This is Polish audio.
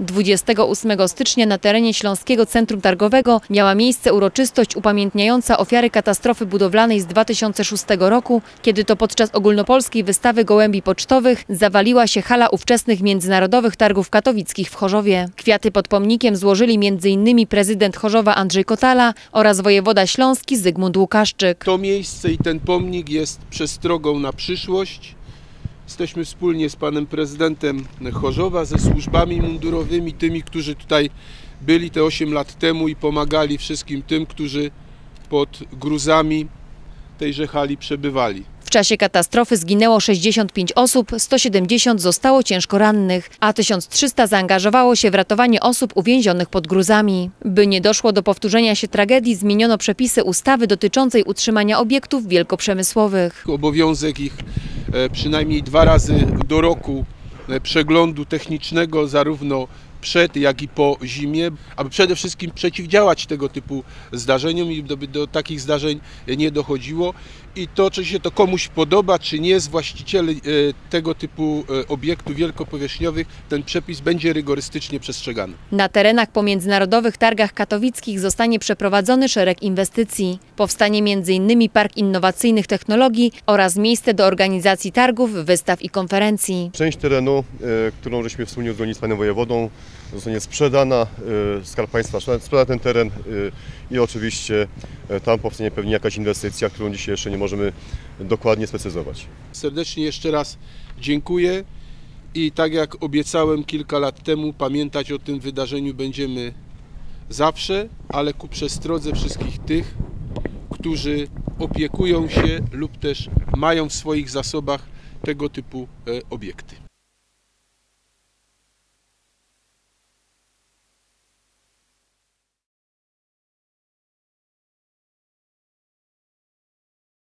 28 stycznia na terenie Śląskiego Centrum Targowego miała miejsce uroczystość upamiętniająca ofiary katastrofy budowlanej z 2006 roku, kiedy to podczas ogólnopolskiej wystawy gołębi pocztowych zawaliła się hala ówczesnych Międzynarodowych Targów Katowickich w Chorzowie. Kwiaty pod pomnikiem złożyli m.in. prezydent Chorzowa Andrzej Kotala oraz wojewoda śląski Zygmunt Łukaszczyk. To miejsce i ten pomnik jest przestrogą na przyszłość. Jesteśmy wspólnie z panem prezydentem Chorzowa, ze służbami mundurowymi, tymi, którzy tutaj byli te 8 lat temu i pomagali wszystkim tym, którzy pod gruzami tejże hali przebywali. W czasie katastrofy zginęło 65 osób, 170 zostało ciężko rannych, a 1300 zaangażowało się w ratowanie osób uwięzionych pod gruzami. By nie doszło do powtórzenia się tragedii, zmieniono przepisy ustawy dotyczącej utrzymania obiektów wielkoprzemysłowych. Obowiązek ich przynajmniej dwa razy do roku e, przeglądu technicznego, zarówno przed, jak i po zimie, aby przede wszystkim przeciwdziałać tego typu zdarzeniom i by do takich zdarzeń nie dochodziło. I to, czy się to komuś podoba, czy nie, z właścicieli e, tego typu e, obiektów wielkopowierzchniowych, ten przepis będzie rygorystycznie przestrzegany. Na terenach po międzynarodowych targach katowickich zostanie przeprowadzony szereg inwestycji. Powstanie m.in. Park Innowacyjnych Technologii oraz miejsce do organizacji targów, wystaw i konferencji. Część terenu, e, którą żeśmy wspólnie uzgodnili z panem wojewodą, zostanie sprzedana. e, Skarb Państwa sprzeda ten teren e, i oczywiście e, tam powstanie pewnie jakaś inwestycja, którą dzisiaj jeszcze nie możemy dokładnie sprecyzować. Serdecznie jeszcze raz dziękuję i tak jak obiecałem kilka lat temu, pamiętać o tym wydarzeniu będziemy zawsze, ale ku przestrodze wszystkich tych, którzy opiekują się lub też mają w swoich zasobach tego typu obiekty.